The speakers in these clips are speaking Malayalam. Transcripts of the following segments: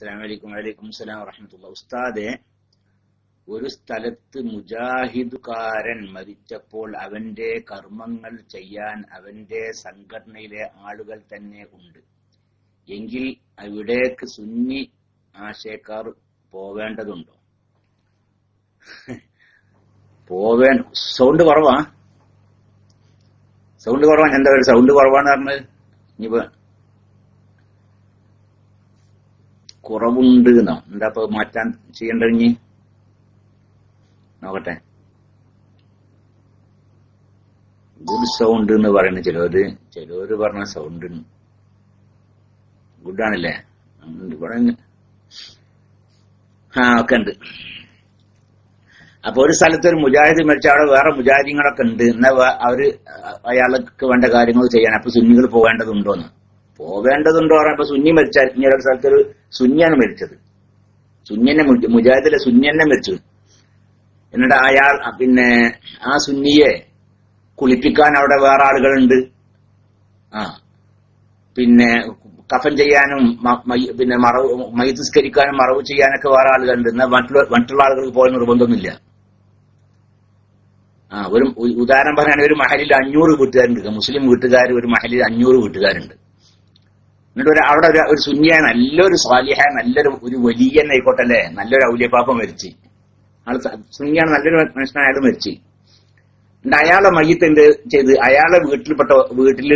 അസ്സലാം വലൈക്കും അസ്സലാം വറഹമത്തുള്ള ഉസ്താദെ ഒരു സ്ഥലത്ത് മുജാഹിദുകാരൻ മരിച്ചപ്പോൾ അവന്റെ കർമ്മങ്ങൾ ചെയ്യാൻ അവന്റെ സംഘടനയിലെ ആളുകൾ തന്നെ ഉണ്ട്. എങ്കിൽ അവിടേക്ക് സുന്നി ആശയക്കാർ പോവേണ്ടതുണ്ടോ? പോവേ സൗണ്ട് കുറവാ? സൗണ്ട് കുറവാണ് എന്താ സൗണ്ട് കുറവാണ് പറഞ്ഞത്? ഇനിയിപ്പോ കുറവുണ്ട് എന്നോ എന്താ ഇപ്പൊ മാറ്റാൻ ചെയ്യേണ്ടത് നോക്കട്ടെ. ഗുഡ് സൗണ്ട് എന്ന് പറയുന്ന ചിലവര് ചിലവര് പറഞ്ഞ സൗണ്ട് ഗുഡ് ആണല്ലേ? ഉണ്ട് ഇവിടെ ആ ഒക്കെ ഉണ്ട്. അപ്പൊ ഒരു സ്ഥലത്ത് ഒരു മുജാഹിദ് മരിച്ച അവിടെ വേറെ മുജാഹിദീങ്ങളൊക്കെ ഉണ്ട്. എന്നാ അവർ അയാൾക്ക് വേണ്ട കാര്യങ്ങൾ ചെയ്യാൻ അപ്പൊ സുന്നികൾ പോകേണ്ടതുണ്ടോന്ന് പോവേണ്ടതുണ്ടോ പറഞ്ഞപ്പോ സുന്നി മരിച്ചാൽ ഇനി ഒരു സ്ഥലത്ത് ഒരു സുന്യാണ് മരിച്ചത്. സുന്യനെ മുജ- മുജാഹിദിലെ സുന്യനെ മരിച്ചു. എന്നിട്ട് അയാൾ പിന്നെ ആ സുന്നിയെ കുളിപ്പിക്കാൻ അവിടെ വേറെ ആളുകളുണ്ട്. ആ. പിന്നെ കഫൻ ചെയ്യാനും പിന്നെ മറവ് മൈതസ്കരിക്കാനും മറവ് ചെയ്യാനൊക്കെ വേറെ ആളുകളുണ്ട്. എന്നാൽ മറ്റുള്ള മറ്റുള്ള ആളുകൾക്ക് പോയ നിർബന്ധമൊന്നുമില്ല. ആ ഒരു ഉദാഹരണം പറയുകയാണെങ്കിൽ ഒരു മഹലിൽ അഞ്ഞൂറ് വീട്ടുകാരുണ്ട്. മുസ്ലിം വീട്ടുകാർ ഒരു മഹലിൽ അഞ്ഞൂറ് വീട്ടുകാരുണ്ട്. എന്നിട്ട് ഒരു അവിടെ ഒരു ഒരു സുന്നിയായ നല്ലൊരു സ്വാലിഹായ നല്ലൊരു ഒരു വലിയ ആയിക്കോട്ടെ അല്ലേ? നല്ലൊരു ഔലിയപ്പാപ്പ മരിച്ചു. ആൾ സുന്യാണ് നല്ലൊരു മനുഷ്യനായാലും മരിച്ചു. എന്നിട്ട് അയാളെ മയ്യത്ത് എന്ത് ചെയ്ത്? അയാളെ വീട്ടിൽപ്പെട്ട വീട്ടിൽ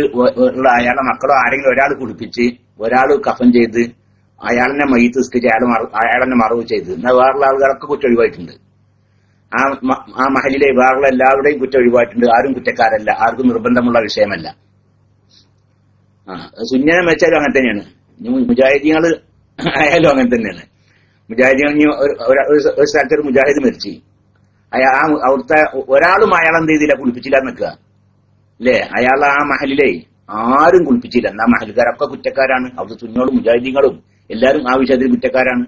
ഉള്ള അയാളെ മക്കളോ ആരെങ്കിലും ഒരാൾ കുടിപ്പിച്ച് ഒരാൾ കഫൻ ചെയ്ത് അയാളിനെ മയ്യത്ത് നിസ്കരിച്ച് അയാൾ അയാളെന്നെ മറവ് ചെയ്ത്. എന്നാൽ വേറുള്ള ആളുകളൊക്കെ കുറ്റം ഒഴിവായിട്ടുണ്ട്. ആ ആ മഹലിലെ വേറുള്ള എല്ലാവരുടെയും കുറ്റം ഒഴിവായിട്ടുണ്ട്. ആരും കുറ്റക്കാരല്ല. ആർക്കും നിർബന്ധമുള്ള വിഷയമല്ല. ആ സുന്യനെ വെച്ചാലും അങ്ങനെ തന്നെയാണ്. ഇനി മുജാഹിദീങ്ങൾ ആയാലും അങ്ങനെ തന്നെയാണ്. മുജാഹിദീങ്ങൾ ഇനി ഒരു- സ്ഥലത്ത് ഒരു മുജാഹിദ് മരിച്ചു. അയാ ആ അവിടുത്തെ ഒരാളും അയാൾ എന്ത് ചെയ്തില്ല? കുളിപ്പിച്ചില്ല നിൽക്കുക. അല്ലേ? അയാൾ ആ മഹലിലെ ആരും കുളിപ്പിച്ചില്ല. എന്നാ മഹലുകാരൊക്കെ കുറ്റക്കാരാണ്. അവിടുത്തെ സുന്നോളും മുജാഹിദീങ്ങളും എല്ലാവരും ആ വിഷയത്തിൽ കുറ്റക്കാരാണ്.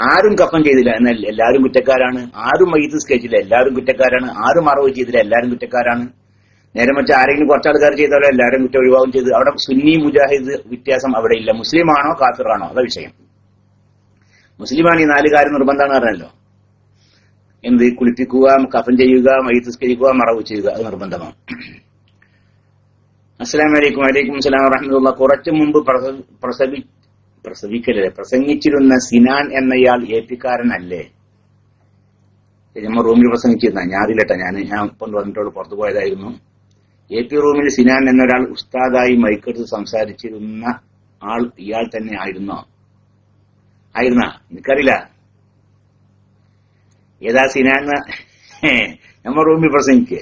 ആരും കപ്പം ചെയ്തില്ല. എന്നാൽ എല്ലാവരും കുറ്റക്കാരാണ്. ആരും വൈദ്യുതി സ്കെച്ചില്ല എല്ലാവരും കുറ്റക്കാരാണ്. ആരും മറവ് ചെയ്തില്ല. എല്ലാവരും കുറ്റക്കാരാണ്. നേരെ മറിച്ച് ആരെങ്കിലും കുറച്ചാൾക്കാർ ചെയ്താലോ എല്ലാവരും കുറ്റം ഒഴിവാകും ചെയ്ത്. അവിടെ സുന്നി മുജാഹിദ് വ്യത്യാസം അവിടെ ഇല്ല. മുസ്ലിമാണോ കാഫിറാണോ? അതാ വിഷയം. മുസ്ലിമാണ് ഈ നാല് കാര്യം നിർബന്ധമാണ് പറഞ്ഞല്ലോ. എന്ത്? കുളിപ്പിക്കുക കഫൻ ചെയ്യുക മൈതസ്കരിക്കുക സ്കരിക്കുക മറവ് ചെയ്യുക. അത് നിർബന്ധമാണ്. അസ്സലാം വലൈക്കും വലൈക്കും അസ്സലാം വറഹമുല്ല കുറച്ചു മുമ്പ് പ്രസവി- പ്രസവിക്കല്ലേ പ്രസംഗിച്ചിരുന്ന സിനാൻ എന്നയാൾ ഏപ്പിക്കാരനല്ലേ നമ്മൾ റൂമിൽ പ്രസംഗിച്ചിരുന്ന ഞാൻ അറിയില്ലട്ടെ ഞാൻ ഞാൻ ഇപ്പം പുറത്തു പോയതായിരുന്നു. എ പി റൂമിൽ സിനാൻ എന്നൊരാൾ ഉസ്താദായി മൈക്കെടുത്ത് സംസാരിച്ചിരുന്ന ആൾ ഇയാൾ തന്നെ ആയിരുന്നോ? ആയിരുന്ന? എനിക്കറിയില്ല ഏതാ സിനാൻ? നമ്മ റൂമിൽ പ്രസംഗിക്ക്.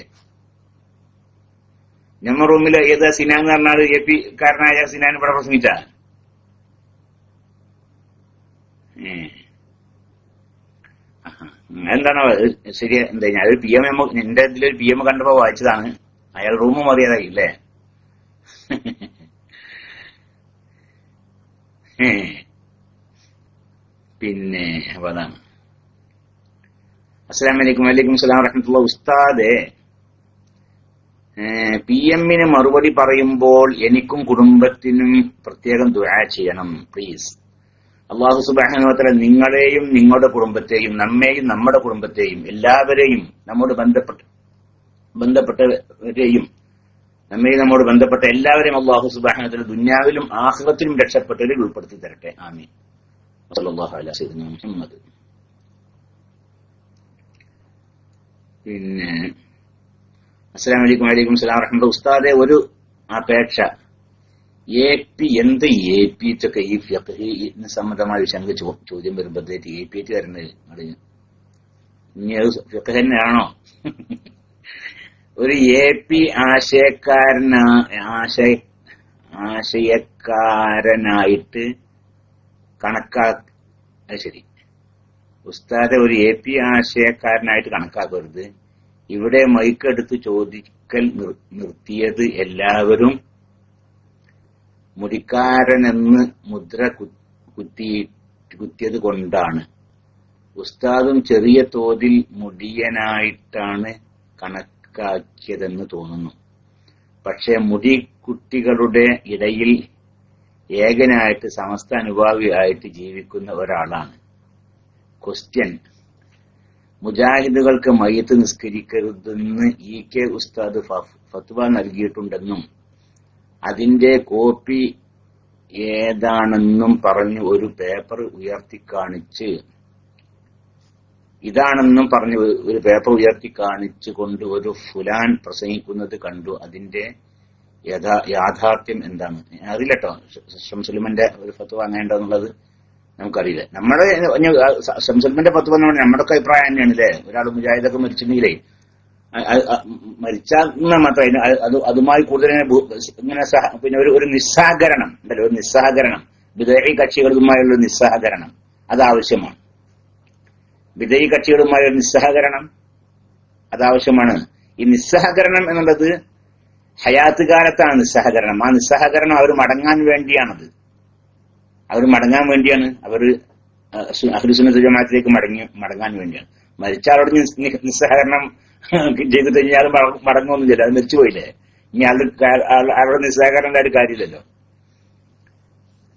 നമ്മ റൂമിൽ ഏതാ സിനാൻ എന്ന് പറഞ്ഞാൽ എ പി കാരനായ സിനാൻ ഇവിടെ പ്രസംഗിച്ച? എന്താണോ? ശരി എന്താ ഞാൻ പി എം എം എന്റെ ഇതിലൊരു പി എം കണ്ടപ്പോ വായിച്ചതാണ്. അയാൾ റൂം മാറിയതായി പിന്നെ അതാണ് അസ്സലാം വലൈക്കും വലൈക്കും സ്ലാം വറഹമത്തുള്ള ഉസ്താദെ. പി എമ്മിന് മറുപടി പറയുമ്പോൾ എനിക്കും കുടുംബത്തിനും പ്രത്യേകം ദുരാ ചെയ്യണം പ്ലീസ് അള്ളാഹു സുബാനുവത്തല നിങ്ങളെയും നിങ്ങളുടെ കുടുംബത്തെയും നമ്മെയും നമ്മുടെ കുടുംബത്തെയും എല്ലാവരെയും നമ്മോട് ബന്ധപ്പെട്ട് ബന്ധപ്പെട്ടവരെയും നമ്മെ നമ്മോട് ബന്ധപ്പെട്ട എല്ലാവരെയും അള്ളാഹു സുബാഹനത്തിൽ ദുന്യാവിലും ആഹ്ലത്തിലും രക്ഷപ്പെട്ടവരിൽ ഉൾപ്പെടുത്തി തരട്ടെ. ആമീൻ. മുഹമ്മദ്. പിന്നെ അസ്സാം അലൈക്കും വലൈക്കും സ്ലാം വറഹ്മത്തുള്ളാഹി ഉസ്താദെ ഒരു അപേക്ഷ. എ പി എന്ത് എ പി ഒക്കെ ഈ ഫിഖഹിന് സംബന്ധമായ വിഷയം ചോദ്യം വരുമ്പോഴത്തേക്ക് എ പി വരുന്നത് അറിഞ്ഞു ഇനി അത് തന്നെയാണോ? ഒരു എ പി ആശയക്കാരനാ ആശയ ആശയക്കാരനായിട്ട് കണക്കാ ശരി. ഉസ്താദെ ഒരു എ പി ആശയക്കാരനായിട്ട് കണക്കാക്കരുത്. ഇവിടെ മൈക്കെടുത്ത് ചോദിക്കൽ നിർ- നിർത്തിയത് എല്ലാവരും മുടിക്കാരനെന്ന് മുദ്ര കുത്തി കുത്തിയത് കൊണ്ടാണ്. ഉസ്താദും ചെറിയ തോതിൽ മുടിയനായിട്ടാണ് കണക്കാക്കിയതെന്ന് തോന്നുന്നു. പക്ഷെ മുടി കുട്ടികളുടെ ഇടയിൽ ഏകനായിട്ട് സമസ്ത അനുഭാവിയായിട്ട് ജീവിക്കുന്ന ഒരാളാണ്. ക്വസ്റ്റ്യൻ മുജാഹിദുകൾക്ക് മയ്യത്ത് നിസ്കരിക്കരുതെന്ന് ഇ കെ ഉസ്താദ് ഫത്വ നൽകിയിട്ടുണ്ടെന്നും അതിന്റെ കോപ്പി ഏതാണെന്നും പറഞ്ഞ് ഒരു പേപ്പർ ഉയർത്തിക്കാണിച്ച് ഇതാണെന്നും പറഞ്ഞ് ഒരു- പേപ്പർ ഉയർത്തി കാണിച്ചു കൊണ്ട് ഒരു ഫുലാൻ പ്രസംഗിക്കുന്നത് കണ്ടു. അതിന്റെ യഥാ- യാഥാർത്ഥ്യം എന്താണ്? അറിയില്ലട്ടോ. ഷംസുലിമന്റെ ഒരു ഫത്വ വാങ്ങേണ്ടതെന്നുള്ളത് നമുക്കറിയില്ല. നമ്മുടെ ഷംസുലിമന്റെ ഫത്വ എന്ന് പറഞ്ഞാൽ നമ്മുടെ അഭിപ്രായം തന്നെയാണ് അല്ലേ ഒരാൾ മുജാഹിദൊക്കെ മരിച്ചിട്ടുണ്ടെങ്കിലേ. മരിച്ചാൽ മാത്രം അത് അത് അതുമായി കൂടുതൽ ഇങ്ങനെ പിന്നെ ഒരു ഒരു നിസ്സഹകരണം. ഉണ്ടല്ലോ ഒരു നിസ്സഹകരണം. വിദേഹി കക്ഷികളുമായുള്ള നിസ്സഹകരണം. അത് ആവശ്യമാണ് വിദേഹി കക്ഷികളുമായ ഒരു നിസ്സഹകരണം അതാവശ്യമാണ്. ഈ നിസ്സഹകരണം എന്നുള്ളത് ഹയാത്ത് കാലത്താണ് നിസ്സഹകരണം. ആ നിസ്സഹകരണം അവർ മടങ്ങാൻ വേണ്ടിയാണത്. അവർ മടങ്ങാൻ വേണ്ടിയാണ്. അവർ അഹ്ലുസുന്നത്ത് ജമാഅത്തിലേക്ക് മടങ്ങി മടങ്ങാൻ വേണ്ടിയാണ്. മരിച്ച ആളോട് നിസ്സഹകരണം ചെയ്ത് കഴിഞ്ഞാൽ മടങ്ങുമൊന്നുമില്ല അത് മരിച്ചുപോയില്ലേ? ഇനി ആളുടെ നിസ്സഹകരണം ഒരു കാര്യമില്ലല്ലോ.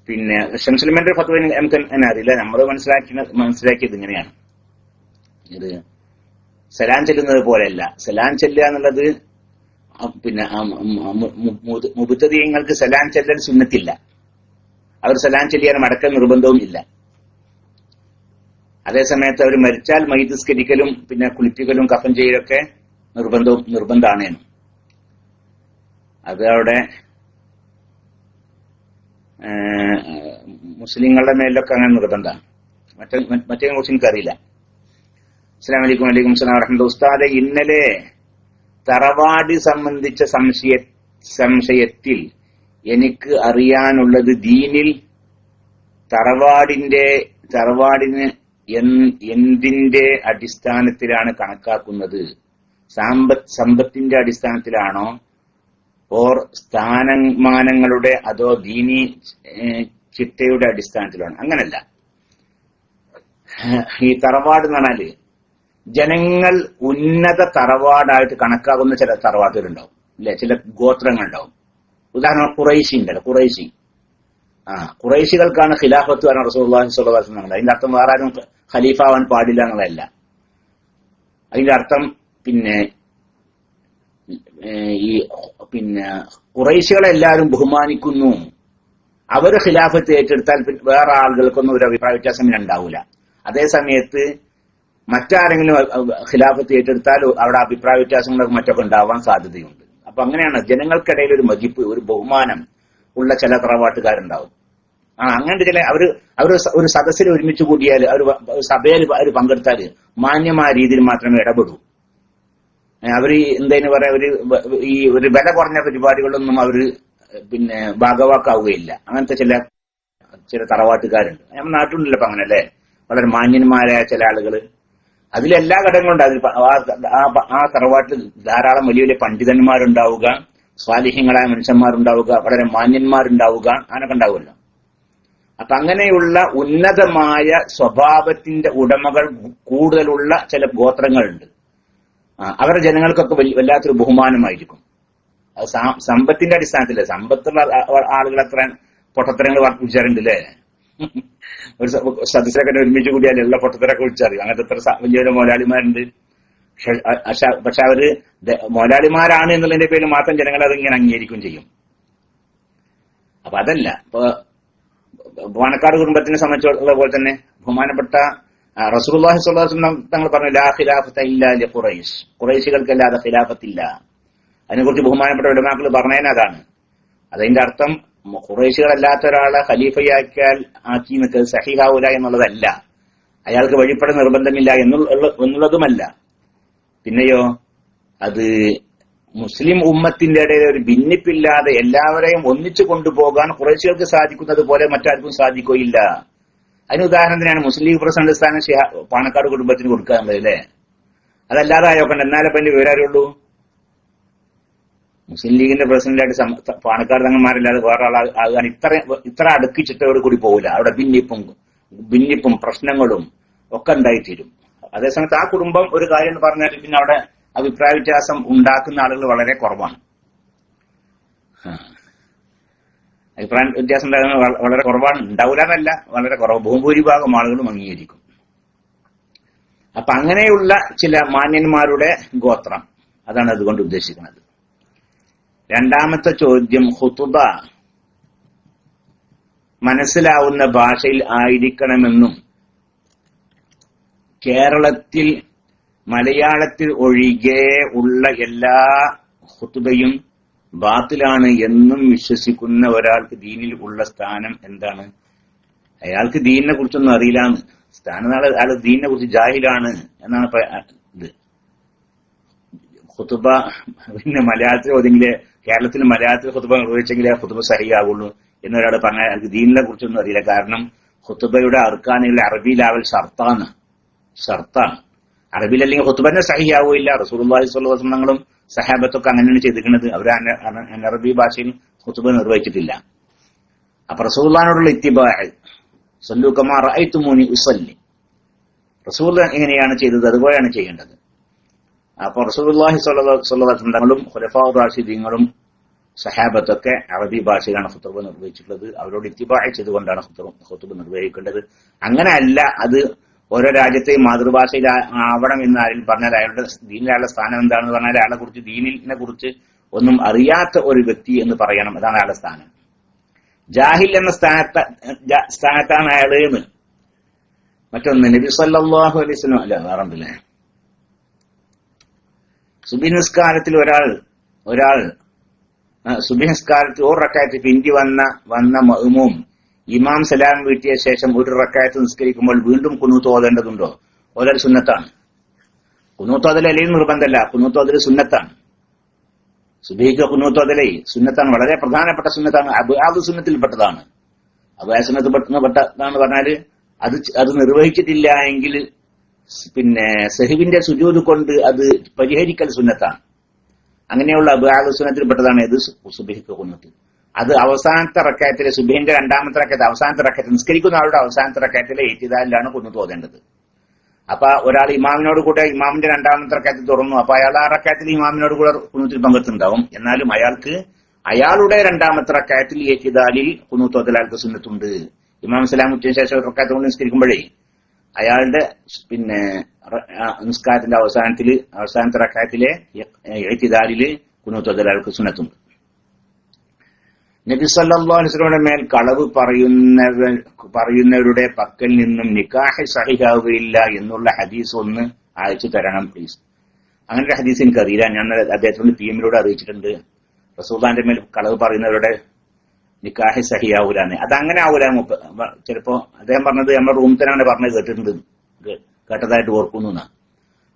പിന്നെ ഷംസുലിമന്റെ ഫത്വ നമുക്ക് എന്നെ അറിയില്ല. നമ്മൾ മനസ്സിലാക്കി മനസ്സിലാക്കിയത് ഇങ്ങനെയാണ്. ഇത് സലാം ചെല്ലുന്നത് പോലെയല്ല. സലാം ചെല്ലുക എന്നുള്ളത് പിന്നെ മുബുദ്ധീയങ്ങൾക്ക് സലാം ചെല്ലൽ സുന്നത്തില്ല. അവർ സലാം ചെല്ലിയാൽ മടക്ക നിർബന്ധവും ഇല്ല. അതേസമയത്ത് അവർ മരിച്ചാൽ മൈതസ്കരിക്കലും പിന്നെ കുളിപ്പിക്കലും കഫൻ ചെയ്യലൊക്കെ നിർബന്ധവും നിർബന്ധമാണ്. അത് അവിടെ മുസ്ലിങ്ങളുടെ മേലൊക്കെ അങ്ങനെ നിർബന്ധമാണ്. മറ്റേ മറ്റേ കുറിച്ച് എനിക്കറിയില്ല അസ്സാം വലൈക്കും വലൈക്കും സ്ലാം വറഹമത്ത് ഉസ്താദെ ഇന്നലെ തറവാട് സംബന്ധിച്ച സംശയ സംശയത്തിൽ എനിക്ക് അറിയാനുള്ളത് ദീനിൽ തറവാടിന്റെ തറവാടിന് എന്തിന്റെ അടിസ്ഥാനത്തിലാണ് കണക്കാക്കുന്നത്? സാമ്പത്ത് സമ്പത്തിന്റെ അടിസ്ഥാനത്തിലാണോ? ഓർ സ്ഥാനമാനങ്ങളുടെ അതോ ദീനി ചിട്ടയുടെ അടിസ്ഥാനത്തിലാണോ? അങ്ങനല്ല. ഈ തറവാട് എന്ന് പറഞ്ഞാൽ ജനങ്ങൾ ഉന്നത തറവാടായിട്ട് കണക്കാക്കുന്ന ചില തറവാട്ടുകളുണ്ടാവും അല്ലെ ചില ഗോത്രങ്ങളുണ്ടാവും. ഉദാഹരണം ഖുറൈശി ഉണ്ടല്ലോ ഖുറൈശി. ആ ഖുറൈശികൾക്കാണ് ഖിലാഫത്ത് വരാൻ റസൂള്ളി എന്നുള്ളത്. അതിന്റെ അർത്ഥം വേറെ ആരും ഖലീഫ ആവാൻ പാടില്ല എന്നുള്ളതല്ല. അതിന്റെ അർത്ഥം പിന്നെ ഈ പിന്നെ കുറേശികളെ എല്ലാവരും ബഹുമാനിക്കുന്നു. അവർ ഖിലാഫത്ത് ഏറ്റെടുത്താൽ വേറെ ആളുകൾക്കൊന്നും ഒരു അഭിപ്രായ വ്യത്യാസം ഉണ്ടാവില്ല അതേ സമയത്ത് മറ്റാരെങ്കിലും ഖിലാഫത്ത് ഏറ്റെടുത്താൽ അവിടെ അഭിപ്രായ വ്യത്യാസങ്ങളൊക്കെ മറ്റൊക്കെ ഉണ്ടാവാൻ സാധ്യതയുണ്ട്. അപ്പൊ അങ്ങനെയാണ് ജനങ്ങൾക്കിടയിൽ ഒരു മതിപ്പ് ഒരു ബഹുമാനം ഉള്ള ചില തറവാട്ടുകാരുണ്ടാവും. ആ അങ്ങനത്തെ ചില അവർ അവർ ഒരു സദസ്സിൽ ഒരുമിച്ച് കൂടിയാൽ അവർ സഭയിൽ അവർ പങ്കെടുത്താൽ മാന്യമായ രീതിയിൽ മാത്രമേ ഇടപെടൂ. അവർ എന്തതിന് പറയാ ഒരു ഈ ഒരു വില കുറഞ്ഞ പരിപാടികളൊന്നും അവർ പിന്നെ ഭാഗവാക്കാവുകയില്ല. അങ്ങനത്തെ ചില ചില തറവാട്ടുകാരുണ്ട്. നമ്മുടെ നാട്ടിലുണ്ടല്ലോ അപ്പൊ അങ്ങനെ അല്ലേ വളരെ മാന്യന്മാരായ ചില ആളുകൾ. അതിലെല്ലാ ഘടകങ്ങളുണ്ട്. അതിൽ ആ- തറവാട്ടിൽ ധാരാളം വലിയ വലിയ പണ്ഡിതന്മാരുണ്ടാവുക സ്വാലിഹ്യങ്ങളായ മനുഷ്യന്മാരുണ്ടാവുക വളരെ മാന്യന്മാരുണ്ടാവുക അങ്ങനൊക്കെ ഉണ്ടാവുമല്ലോ. അപ്പൊ അങ്ങനെയുള്ള ഉന്നതമായ സ്വഭാവത്തിന്റെ ഉടമകൾ കൂടുതലുള്ള ചില ഗോത്രങ്ങളുണ്ട്. അവരുടെ ജനങ്ങൾക്കൊക്കെ വല്ലാത്തൊരു ബഹുമാനമായിരിക്കും. അത് സമ്പത്തിന്റെ അടിസ്ഥാനത്തിൽ സമ്പത്തുള്ള ആളുകൾ അത്ര പൊട്ടത്തരങ്ങൾ അല്ലേ ഒരു സദസ്സൊക്കെ ഒരുമിച്ച് കൂടിയാൽ എല്ലാ പൊട്ടത്തരൊക്കെ വിളിച്ചറിയും അങ്ങനത്തെ എത്ര വലിയ വലിയ മുതലാളിമാരുണ്ട് പക്ഷെ പക്ഷെ- അവർ മോലാളിമാരാണ് എന്നുള്ളതിന്റെ പേരിൽ മാത്രം ജനങ്ങൾ അതിങ്ങനെ അംഗീകരിക്കുകയും ചെയ്യും. അപ്പൊ അതല്ല. ഇപ്പൊ പാണക്കാട് കുടുംബത്തിനെ സംബന്ധിച്ചുള്ള പോലെ തന്നെ ബഹുമാനപ്പെട്ട അലൈഹി വസല്ലം തങ്ങൾ പറഞ്ഞു ലാ ഖിലാഫത്ത ഇല്ല ലി ഖുറൈശ്. ഖുറൈശികൾക്കല്ലാതെ ഖിലാഫത്തില്ല. അതിനെക്കുറിച്ച് ബഹുമാനപ്പെട്ട ഉടമാക്കൾ പറഞ്ഞതിന് അതിന്റെ അർത്ഥം ഖുറൈശികളല്ലാത്ത ഒരാളെ ഖലീഫയാക്കിയാൽ ആക്കി നിൽക്കുക സഹിഹാവൂല എന്നുള്ളതല്ല. അയാൾക്ക് വഴിപ്പെട നിർബന്ധമില്ല എന്നുള്ള എന്നുള്ളതുമല്ല. പിന്നെയോ അത് മുസ്ലിം ഉമ്മത്തിന്റെ ഇടയിൽ ഒരു ഭിന്നിപ്പില്ലാതെ എല്ലാവരെയും ഒന്നിച്ചു കൊണ്ടുപോകാൻ കുറേശ്ശികൾക്ക് സാധിക്കുന്നത് പോലെ മറ്റാർക്കും സാധിക്കുകയില്ല. അതിന് ഉദാഹരണത്തിനാണ് മുസ്ലിം ലീഗ് പ്രസിഡന്റ് സ്ഥാനം പാണക്കാട് കുടുംബത്തിന് കൊടുക്കാൻ അല്ലേ അതല്ലാതെ ആയോക്കണ്ട എന്നാലേ പിന്നെ വിവരമുള്ളൂ മുസ്ലിം ലീഗിന്റെ പ്രസിഡന്റായിട്ട് പാണക്കാർ തങ്ങന്മാരല്ലാതെ വേറെ ആളാകാൻ ഇത്ര ഇത്ര അടുക്കിച്ചിട്ടോട് കൂടി പോകില്ല അവിടെ ഭിന്നിപ്പും ഭിന്നിപ്പും പ്രശ്നങ്ങളും ഒക്കെ ഉണ്ടായിത്തീരും. അതേസമയത്ത് ആ കുടുംബം ഒരു കാര്യം പറഞ്ഞാൽ പിന്നെ അവിടെ അഭിപ്രായ വ്യത്യാസം ഉണ്ടാക്കുന്ന ആളുകൾ വളരെ കുറവാണ്. അഭിപ്രായ വ്യത്യാസം ഉണ്ടാകുന്നത് വളരെ കുറവാണ്. ഉണ്ടാവില്ല വളരെ കുറവ്. ഭൂഭൂരിഭാഗം ആളുകളും അംഗീകരിക്കും. അപ്പൊ അങ്ങനെയുള്ള ചില മാന്യന്മാരുടെ ഗോത്രം. അതാണ് അതുകൊണ്ട് ഉദ്ദേശിക്കുന്നത്. രണ്ടാമത്തെ ചോദ്യം ഹുതുബ. മനസ്സിലാവുന്ന ഭാഷയിൽ ആയിരിക്കണമെന്നും കേരളത്തിൽ മലയാളത്തിൽ ഒഴികെ ഉള്ള എല്ലാ ഹുതുബയും ബാത്തിലാണ് എന്നും വിശ്വസിക്കുന്ന ഒരാൾക്ക് ദീനിൽ ഉള്ള സ്ഥാനം എന്താണ്? അയാൾക്ക് ദീനിനെ കുറിച്ചൊന്നും അറിയില്ലാന്ന്. സ്ഥാനം അയാൾ ദീനിനെ കുറിച്ച് ജാഹിലാണ് എന്നാണ് ഇത്. ഹുതുബ പിന്നെ മലയാളത്തിൽ ഒതെങ്കിൽ കേരളത്തിൽ മലയാളത്തിൽ ഖുതുബ ആ ഖുതുബ സഹിയാവുള്ളൂ എന്നൊരാൾ പറഞ്ഞാൽ അയാൾക്ക് ദീനിനെ കുറിച്ചൊന്നും അറിയില്ല. കാരണം ഖുതുബയുടെ അർക്കാനുള്ള അറബിയിലാവൽ ഷർത്താണ് ഷർത്താണ് അറബിയിൽ അല്ലെങ്കിൽ ഖുതുബന്നെ സഹിയാവില്ല അലൈഹി വസല്ലങ്ങളും സഹാബത്തൊക്കെ അങ്ങനെയാണ് ചെയ്തിരിക്കുന്നത്. അവർ അറബി ഭാഷയിൽ ഖുതുബ നിർവഹിച്ചിട്ടില്ല. അപ്പൊ റസൂലുള്ളാഹിനോടുള്ള ഇത്തിബാഅ് സല്ലു കമാ റഅയ്തുമൂനി ഉസല്ലി. റസൂൽ എങ്ങനെയാണ് ചെയ്തത്? അതുപോലെയാണ് ചെയ്യേണ്ടത്. അപ്പൊ വസല്ലം തങ്ങളും ഖുലഫാ റാഷിദീങ്ങളും സഹാബത്തൊക്കെ അറബി ഭാഷയിലാണ് ഹുത്തുബ് നിർവഹിച്ചിട്ടുള്ളത്. അവരോട് ഇത്തിബായ ചെയ്തുകൊണ്ടാണ് ഹുത്തുബ് നിർവഹിക്കേണ്ടത്. അങ്ങനെ അല്ല അത് ഓരോ രാജ്യത്തെയും മാതൃഭാഷയിൽ ആവണം എന്ന് ആരും പറഞ്ഞാൽ അയാളുടെ ദീനിലെ സ്ഥാനം എന്താണെന്ന് പറഞ്ഞാൽ അയാളെ കുറിച്ച് ദീനിനെ കുറിച്ച് ഒന്നും അറിയാത്ത ഒരു വ്യക്തി എന്ന് പറയണം. അതാണ് അയാളുടെ സ്ഥാനം. ജാഹിൽ എന്ന സ്ഥാനത്ത സ്ഥാനത്താണ് അയാൾ എന്ന് മറ്റൊന്ന് നബി സല്ലാഹു വസല്ലം അല്ല വേറെന്തല്ലേ? സുബി നിസ്കാരത്തിൽ ഒരാൾ ഒരാൾ ആ, സുബി നിസ്കാരത്തിൽ ഒരു റക്കായത്ത് പിന്തി വന്ന വന്ന മഹുമും ഇമാം സലാം വീട്ടിയ ശേഷം ഒരു റക്കായത്ത് നിസ്കരിക്കുമ്പോൾ വീണ്ടും കുന്നൂത്ത് ഓതേണ്ടതുണ്ടോ ഓതൽ സുന്നത്താണ്. കുനൂത്ത് ഓതൽ അല്ലെങ്കിൽ നിർബന്ധമല്ല കുന്നൂത്തോതൽ സുന്നത്താണ്. സുബിഹിക്കോ കുന്നൂത്തോതലേ സുന്നത്താണ് വളരെ പ്രധാനപ്പെട്ട സുന്നത്താണ് അബാദ് സുന്നത്തിൽപ്പെട്ടതാണ്. അബാദ് സുന്നത്തിൽപ്പെട്ടതാണ് പറഞ്ഞാൽ അത് അത് നിർവഹിച്ചിട്ടില്ല എങ്കിൽ പിന്നെ സെഹുവിന്റെ സുജൂത് കൊണ്ട് അത് പരിഹരിക്കൽ സുന്നത്താണ്. അങ്ങനെയുള്ള അബാദ് സുന്നത്തിൽപ്പെട്ടതാണ് ഇത് സുബിഹിക്ക് കുന്നത്ത് അത് അവസാനത്തെ റക്കായത്തിലെ സുബിഹിന്റെ രണ്ടാമത്തെ റക്കത്ത് അവസാനത്തെ റക്കത്ത് നിസ്കരിക്കുന്ന ആളുടെ അവസാനത്തെ റക്കായത്തിലെ ഏറ്റിദാലിലാണ് കുന്നത്ത് ഓതേണ്ടത്. അപ്പൊ ഒരാൾ ഇമാമിനോട് കൂടെ ഇമാമിന്റെ രണ്ടാമത്തെ റക്കായത്തിൽ തുറന്നു. അപ്പൊ അയാൾ ആ റക്കായത്തിൽ ഇമാമിനോട് കൂടെ കുന്നത്തിൽ പങ്കെടുത്തുണ്ടാവും എന്നാലും അയാൾക്ക് അയാളുടെ രണ്ടാമത്തെ റക്കായത്തിൽ ഏറ്റിദാലിൽ കുന്നത്ത് ഓതൽ അയാൾക്ക് സുന്നത്തുണ്ട്. ഇമാം സലാം ഉച്ചയ്ക്ക് ശേഷം റക്കായത്ത് കൊണ്ട് നിസ്കരിക്കുമ്പോഴേ അയാളുടെ പിന്നെ നിസ്കാരത്തിന്റെ അവസാനത്തിൽ അവസാനത്തെ റക്കാത്തിലെ എഴുത്തിദാലിൽ കുന്നത്തോതൽ അയാൾക്ക് സുന്നത്തുണ്ട് നബി സല്ലല്ലാഹു അലൈഹി വസല്ലമയുടെ മേൽ കളവ് പറയുന്നവർ പറയുന്നവരുടെ പക്കൽ നിന്നും നിക്കാഹ് സഹിക്കാവുകയില്ല എന്നുള്ള ഹദീസ് ഒന്ന് അയച്ചു തരണം പ്ലീസ് അങ്ങനെ ഹദീസ് എനിക്കറിയില്ല. ഞാൻ അദ്ദേഹത്തോട് പി എമ്മിലൂടെ അറിയിച്ചിട്ടുണ്ട്. റസൂദാന്റെ മേൽ കളവ് പറയുന്നവരുടെ നിക്കാഹ് സഹിയാവൂലാന്ന്. അതങ്ങനെ ആവൂല. ചിലപ്പോ അദ്ദേഹം പറഞ്ഞത് നമ്മുടെ റൂമിൽ തന്നെയാണ് പറഞ്ഞത് കേട്ടിട്ടുണ്ട്. കേട്ടതായിട്ട് ഓർക്കുന്നു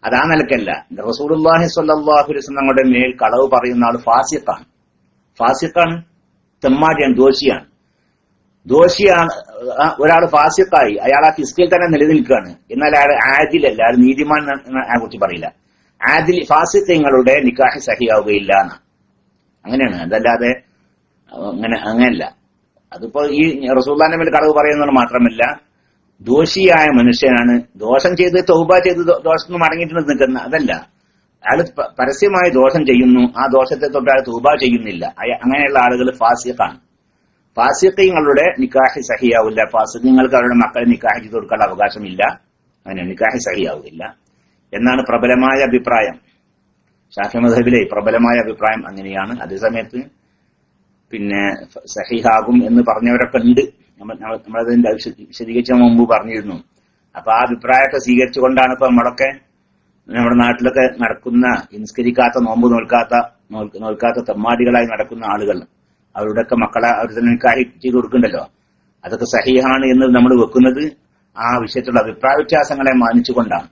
അതാ നിലക്കല്ല. അലൈഹി വസല്ലം നമ്മുടെ മേൽ കളവ് പറയുന്ന ആൾ ഫാസിഖാണ്. ഫാസിഖാണ് തെമ്മാടിയാണ് ദോഷിയാണ്. ദോഷിയാണ് ഒരാൾ ഫാസിഖായി. അയാൾ ആ ഫിസ്കിൽ തന്നെ നിലനിൽക്കുകയാണ്. എന്നാൽ അയാൾ ആദിലല്ല. അയാൾ നീതിമാൻ കുറിച്ച് പറയില്ല. ആദിൽ ഫാസിഖങ്ങളുടെ നിക്കാഹി സഹിയാവുകയില്ല എന്നാണ് അങ്ങനെയാണ്. അതല്ലാതെ അങ്ങനെ അങ്ങനല്ല. അതിപ്പോ ഈ റസൂല്ലാന്റെ മേൽ കടവ് പറയുന്നത് മാത്രമല്ല ദോഷിയായ മനുഷ്യനാണ്. ദോഷം ചെയ്ത് തൗബ ചെയ്ത് ദോഷം മടങ്ങിയിട്ട് നിൽക്കുന്ന അതല്ല. അയാൾ പരസ്യമായി ദോഷം ചെയ്യുന്നു. ആ ദോഷത്തെ തൊട്ട് അയാൾ തൗബ ചെയ്യുന്നില്ല. അങ്ങനെയുള്ള ആളുകൾ ഫാസിഖാണ്. ഫാസിഖീങ്ങളുടെ നിക്കാഹി സഹിയാവില്ല. ഫാസിഖങ്ങൾക്ക് അവരുടെ മക്കളെ നിക്കാഹി ചെയ്ത് കൊടുക്കാനുള്ള അവകാശമില്ല. അങ്ങനെ നിക്കാഹി സഹിയാവില്ല. എന്നാണ് പ്രബലമായ അഭിപ്രായം. ഷാഫി മധബിലെ പ്രബലമായ അഭിപ്രായം അങ്ങനെയാണ്. അതേസമയത്ത് പിന്നെ സഹിഹാകും എന്ന് പറഞ്ഞവരൊക്കെ ഉണ്ട്. നമ്മ- നമ്മ- നമ്മളതിന്റെ വിശ- വിശദീകരിച്ച മുമ്പ് പറഞ്ഞിരുന്നു. അപ്പൊ ആ അഭിപ്രായമൊക്കെ സ്വീകരിച്ചുകൊണ്ടാണ് ഇപ്പൊ നമ്മളൊക്കെ നമ്മുടെ നാട്ടിലൊക്കെ നടക്കുന്ന നിസ്കരിക്കാത്ത നോമ്പ് നോൽക്കാത്ത നോൽക്ക- നോൽക്കാത്ത തെമ്മാടികളായി നടക്കുന്ന ആളുകൾ. അവരുടെയൊക്കെ മക്കളെ അവർ തന്നെ ചെയ്ത് കൊടുക്കണ്ടല്ലോ. അതൊക്കെ സഹിഹാണ് എന്ന് നമ്മൾ വെക്കുന്നത് ആ വിഷയത്തിലുള്ള അഭിപ്രായ വ്യത്യാസങ്ങളെ മാനിച്ചുകൊണ്ടാണ്.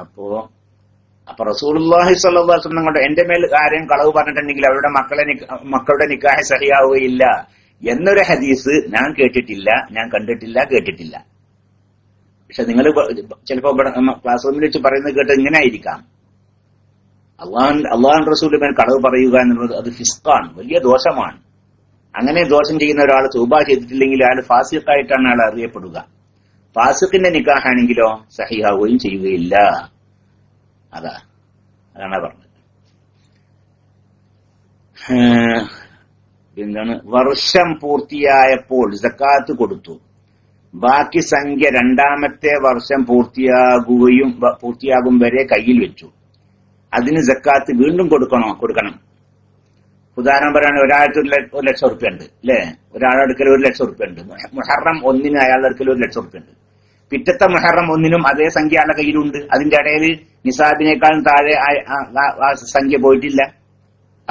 അപ്പോ അപ്പൊ റസൂൽഹി സ്വല്ലാസ്ലം കൊണ്ട് എന്റെ മേൽ കാര്യം കളവ് പറഞ്ഞിട്ടുണ്ടെങ്കിൽ അവരുടെ മക്കളെ മക്കളുടെ നിക്കാഹ് സഹിയാവുകയില്ല എന്നൊരു ഹദീസ് ഞാൻ കേട്ടിട്ടില്ല ഞാൻ കണ്ടിട്ടില്ല കേട്ടിട്ടില്ല. പക്ഷെ നിങ്ങൾ ചിലപ്പോ ക്ലാസ് റൂമിൽ വെച്ച് പറയുന്നത് കേട്ട് ഇങ്ങനെ ആയിരിക്കാം അള്ളാഹൻ അള്ളാഹൻ റസൂലിന്റെ മേൽ കളവ് പറയുക എന്നുള്ളത് അത് ഫിസ്കാണ് വലിയ ദോഷമാണ്. അങ്ങനെ ദോഷം ചെയ്യുന്ന ഒരാൾ തൂബ ചെയ്തിട്ടില്ലെങ്കിൽ അയാൾ ഫാസിഖായിട്ടാണ് അയാൾ അറിയപ്പെടുക. ഫാസിഖിന്റെ നിക്കാഹാണെങ്കിലോ സഹിയാവുകയും ചെയ്യുകയില്ല. അതാ അതാണ് പറഞ്ഞത്. എന്താണ്? വർഷം പൂർത്തിയായപ്പോൾ സക്കാത്ത് കൊടുത്തു. ബാക്കി സംഖ്യ രണ്ടാമത്തെ വർഷം പൂർത്തിയാകുകയും പൂർത്തിയാകും വരെ കയ്യിൽ വെച്ചു. അതിന് സക്കാത്ത് വീണ്ടും കൊടുക്കണോ? കൊടുക്കണം. ഉദാഹരണം പറയുകയാണെങ്കിൽ ഒരാൾക്ക് ഒരു ലക്ഷം ഉറുപ്പ്യ ഉണ്ട് അല്ലേ? ഒരാളുടെ അടുക്കൽ ഒരു ലക്ഷം ഉറുപ്പ്യ ഉണ്ട്. മുഹറം ഒന്നിന് അയാളുടെ അടുക്കൽ ഒരു ലക്ഷം ഉറുപ്പ്യ ഉണ്ട്. പിറ്റത്തെ മുഹറം ഒന്നിനും അതേ സംഖ്യ ആളെ കയ്യിലുണ്ട് അതിന്റെ ഇടയിൽ നിസാബിനേക്കാളും താഴെ സംഖ്യ പോയിട്ടില്ല.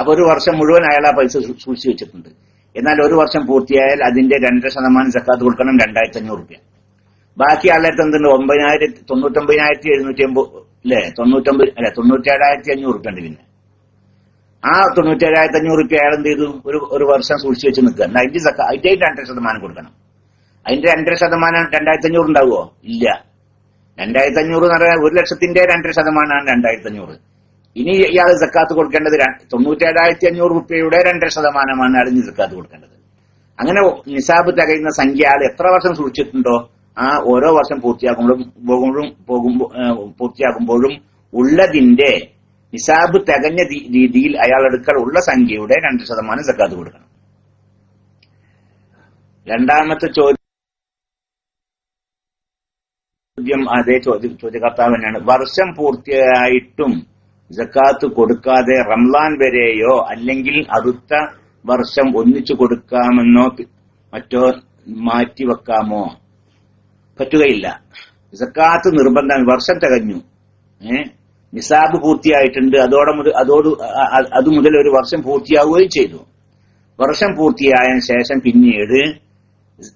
അപ്പൊ ഒരു വർഷം മുഴുവൻ അയാൾ ആ പൈസ സൂക്ഷിച്ചു വെച്ചിട്ടുണ്ട്. എന്നാൽ ഒരു വർഷം പൂർത്തിയായാൽ അതിന്റെ രണ്ടര ശതമാനം സക്കാത്ത് കൊടുക്കണം രണ്ടായിരത്തി അഞ്ഞൂറ് റുപ്യ. ബാക്കി ആളുടെ അടുത്ത് എന്തുണ്ട്? ഒമ്പതിനായിരത്തി തൊണ്ണൂറ്റൊമ്പതിനായിരത്തി എഴുന്നൂറ്റി അമ്പത് അല്ലെ? തൊണ്ണൂറ്റൊമ്പത് അല്ലെ തൊണ്ണൂറ്റേഴായിരത്തി അഞ്ഞൂറ് റുപ്യ ഉണ്ട് പിന്നെ. ആ തൊണ്ണൂറ്റേഴായിരത്തി അഞ്ഞൂറ് റുപ്യ അയാൾ എന്ത് ചെയ്തു? ഒരു ഒരു വർഷം സൂക്ഷിച്ചു വെച്ച് നിൽക്കുക. അതിന്റെ അതിന്റെ രണ്ടര ശതമാനം കൊടുക്കണം. അതിന്റെ രണ്ടര ശതമാനം രണ്ടായിരത്തി അഞ്ഞൂറ് ഉണ്ടാവുമോ ഇല്ല. രണ്ടായിരത്തി അഞ്ഞൂറ് എന്ന് പറഞ്ഞാൽ ഒരു ലക്ഷത്തിന്റെ രണ്ടര ശതമാനമാണ് രണ്ടായിരത്തി അഞ്ഞൂറ് ഇനി ഇയാൾ സക്കാത്ത് കൊടുക്കേണ്ടത് തൊണ്ണൂറ്റേഴായിരത്തി അഞ്ഞൂറ് റുപ്യയുടെ രണ്ടര ശതമാനമാണ് അയാൾ ഇനി സക്കാത്ത് കൊടുക്കേണ്ടത്. അങ്ങനെ നിസാബ് തകയുന്ന സംഖ്യ ആൾ എത്ര വർഷം സൂക്ഷിച്ചിട്ടുണ്ടോ? ആ ഓരോ വർഷം പൂർത്തിയാക്കുമ്പോഴും പോകുമ്പോഴും പോകുമ്പോൾ പൂർത്തിയാക്കുമ്പോഴും ഉള്ളതിന്റെ നിസാബ് തികഞ്ഞ രീതിയിൽ അയാൾ എടുക്കൽ ഉള്ള സംഖ്യയുടെ രണ്ട് ശതമാനം സക്കാത്ത് കൊടുക്കണം. രണ്ടാമത്തെ ചോദ്യം അതേ ചോദ്യ ചോദ്യകർത്താവ് തന്നെയാണ്. വർഷം പൂർത്തിയായിട്ടും ജക്കാത്ത് കൊടുക്കാതെ റംലാൻ വരെയോ അല്ലെങ്കിൽ അടുത്ത വർഷം ഒന്നിച്ചു കൊടുക്കാമെന്നോ മറ്റോ മാറ്റിവെക്കാമോ പറ്റുകയില്ല. ജക്കാത്ത് നിർബന്ധം വർഷം തികഞ്ഞു. ഏ? നിസാബ് പൂർത്തിയായിട്ടുണ്ട്. അതോടെ മുതൽ അതോട് അത് മുതൽ ഒരു വർഷം പൂർത്തിയാവുകയും ചെയ്തു. വർഷം പൂർത്തിയായതിനു ശേഷം പിന്നീട്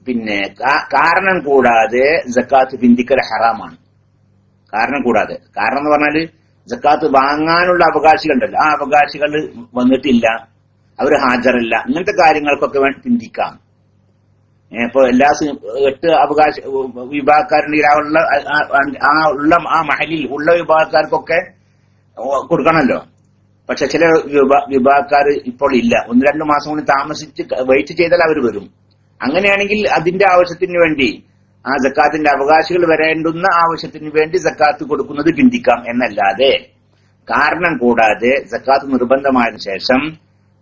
പിന്നെ കാരണം കൂടാതെ ജക്കാത്ത് പിന്തിക്കൽ ഹറാമാണ്. കാരണം കൂടാതെ. കാരണം എന്ന് പറഞ്ഞാൽ ജക്കാത്ത് വാങ്ങാനുള്ള അവകാശികളുണ്ടല്ലോ. ആ അവകാശികൾ വന്നിട്ടില്ല. അവർ ഹാജരല്ല. ഇങ്ങനത്തെ കാര്യങ്ങൾക്കൊക്കെ വേണ്ടി പിന്തിക്കാം ഇപ്പൊ എല്ലാ എട്ട് അവകാശ വിഭാഗക്കാരുണ്ടെങ്കിൽ ആ ഉള്ള ആ- ഉള്ള ആ മഹലിൽ ഉള്ള വിഭാഗക്കാർക്കൊക്കെ കൊടുക്കണമല്ലോ പക്ഷെ ചില വിഭാ- വിഭാഗക്കാർ ഇപ്പോൾ ഇല്ല. ഒന്ന് രണ്ട് മാസം കൊണ്ട് താമസിച്ച് വെയിറ്റ് ചെയ്താൽ അവർ വരും. അങ്ങനെയാണെങ്കിൽ അതിന്റെ ആവശ്യത്തിന് വേണ്ടി ആ ജക്കാത്തിന്റെ അവകാശികൾ വരേണ്ടുന്ന ആവശ്യത്തിന് വേണ്ടി ജക്കാത്ത് കൊടുക്കുന്നത് ചിന്തിക്കാം എന്നല്ലാതെ കാരണം കൂടാതെ ജക്കാത്ത് നിർബന്ധമായതിനു ശേഷം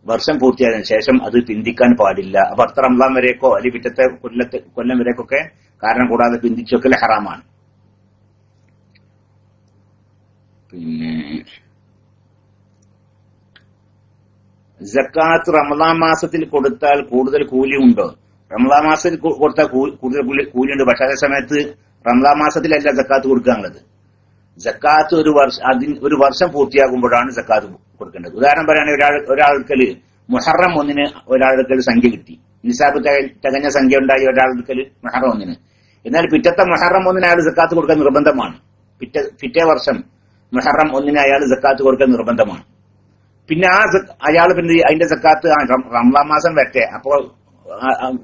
വർഷം പൂർത്തിയായതിനു ശേഷം അത് പിന്തിക്കാൻ പാടില്ല. അപ്പൊ അടുത്ത റംസാൻ വരേക്കോ അല്ലെങ്കിൽ പിറ്റത്തെ കൊല്ലത്തെ കൊല്ലം വരേക്കൊക്കെ കാരണം കൂടാതെ പിന്തിച്ചൊക്കെ ഹറാമാണ്. പിന്നെ ജക്കാത്ത് റമദാൻ മാസത്തിൽ കൊടുത്താൽ കൂടുതൽ കൂലി ഉണ്ടോ? റമദാൻ മാസത്തിൽ കൊടുത്ത കൂടുതൽ കൂലിയുണ്ട്. പക്ഷെ അതേ സമയത്ത് റംലാ മാസത്തിലല്ല ജക്കാത്ത് കൊടുക്കാനുള്ളത് ജക്കാത്ത് ഒരു വർഷം അതിന് ഒരു വർഷം പൂർത്തിയാകുമ്പോഴാണ് ജക്കാത്ത് കൊടുക്കേണ്ടത്. ഉദാഹരണം പറയുകയാണെങ്കിൽ ഒരാൾ ഒരാൾക്കൽ മുഹറം ഒന്നിന് ഒരാൾക്കൽ സംഖ്യ കിട്ടി. നിസാബ് തിക- തികഞ്ഞ സംഖ്യ ഉണ്ടായി ഒരാൾക്കൽ മുഹറം ഒന്നിന്. എന്നാൽ പിറ്റത്തെ മുഹറം ഒന്നിന് അയാൾ ജക്കാത്ത് കൊടുക്കാൻ നിർബന്ധമാണ്. പിറ്റേ പിറ്റേ വർഷം മുഹറം ഒന്നിന് അയാൾ ജക്കാത്ത് കൊടുക്കാൻ നിർബന്ധമാണ്. പിന്നെ ആ അയാൾ പിന്നെ അതിന്റെ സക്കാത്ത് റംലാ മാസം വരട്ടെ. അപ്പോൾ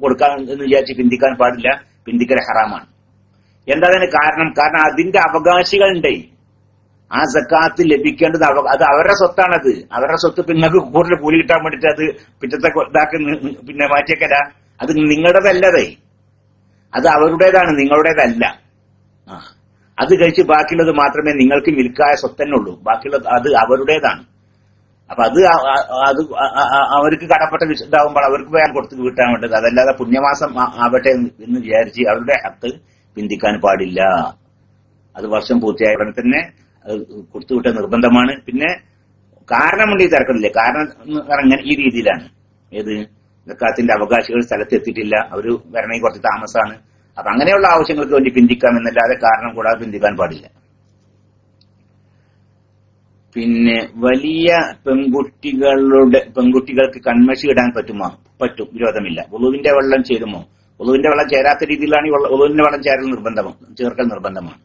കൊടുക്കാൻ എന്ന് വിചാരിച്ച് പിന്തിക്കാൻ പാടില്ല. പിന്തിക്കൽ ഹറാമാണ്. എന്താ അതിന് കാരണം? കാരണം അതിന്റെ അവകാശികളുണ്ട്. ആ സക്കാത്ത് ലഭിക്കേണ്ടത് അത് അവരുടെ സ്വത്താണത്. അവരുടെ സ്വത്ത് നിങ്ങൾക്ക് കൂടുതൽ കൂലി കിട്ടാൻ വേണ്ടിട്ട് അത് പിറ്റത്തെ ഇതാക്കി പിന്നെ മാറ്റിയേക്കല. അത് നിങ്ങളുടേതല്ലതേ. അത് അവരുടേതാണ് നിങ്ങളുടേതല്ല. ആ. അത് കഴിച്ച് ബാക്കിയുള്ളത് മാത്രമേ നിങ്ങൾക്ക് വിൽക്കായ സ്വത്തന്നെ ബാക്കിയുള്ളത് അത് അവരുടേതാണ്. അപ്പൊ അത് അത് അവർക്ക് കടപ്പെട്ട വിശുദ്ധാവുമ്പോൾ അവർക്ക് വേറെ കൊടുത്ത് വീട്ടാൻ വേണ്ടത്. അതല്ലാതെ പുണ്യമാസം ആവട്ടെ എന്ന് വിചാരിച്ച് അവരുടെ ഹക്ക് പിന്തിക്കാൻ പാടില്ല. അത് വർഷം പൂർത്തിയായ ഉടനെ തന്നെ കൊടുത്തു കൊടുത്തുവിട്ട നിർബന്ധമാണ്. പിന്നെ കാരണമുണ്ട് ഈ തിരക്കണില്ലേ കാരണം ഇങ്ങനെ ഈ രീതിയിലാണ്. ഏത്? ജക്കാത്തിന്റെ അവകാശികൾ സ്ഥലത്ത് എത്തിയിട്ടില്ല അവർ വരണമെങ്കിൽ കുറച്ച് താമസമാണ് അപ്പൊ അങ്ങനെയുള്ള ആവശ്യങ്ങൾക്ക് വേണ്ടി പിന്തിക്കാം എന്നല്ലാതെ കാരണം കൂടാതെ പിന്തിക്കാൻ പാടില്ല. പിന്നെ വലിയ പെൺകുട്ടികളുടെ പെൺകുട്ടികൾക്ക് കൺമഷി ഇടാൻ പറ്റുമോ? പറ്റും വിരോധമില്ല. ഉളുവിന്റെ വെള്ളം ചേരുമോ? ഉളുവിന്റെ വെള്ളം ചേരാത്ത രീതിയിലാണ് ഉളുവിന്റെ വെള്ളം ചേരൽ നിർബന്ധമാണ് ചേർക്കൽ നിർബന്ധമാണ്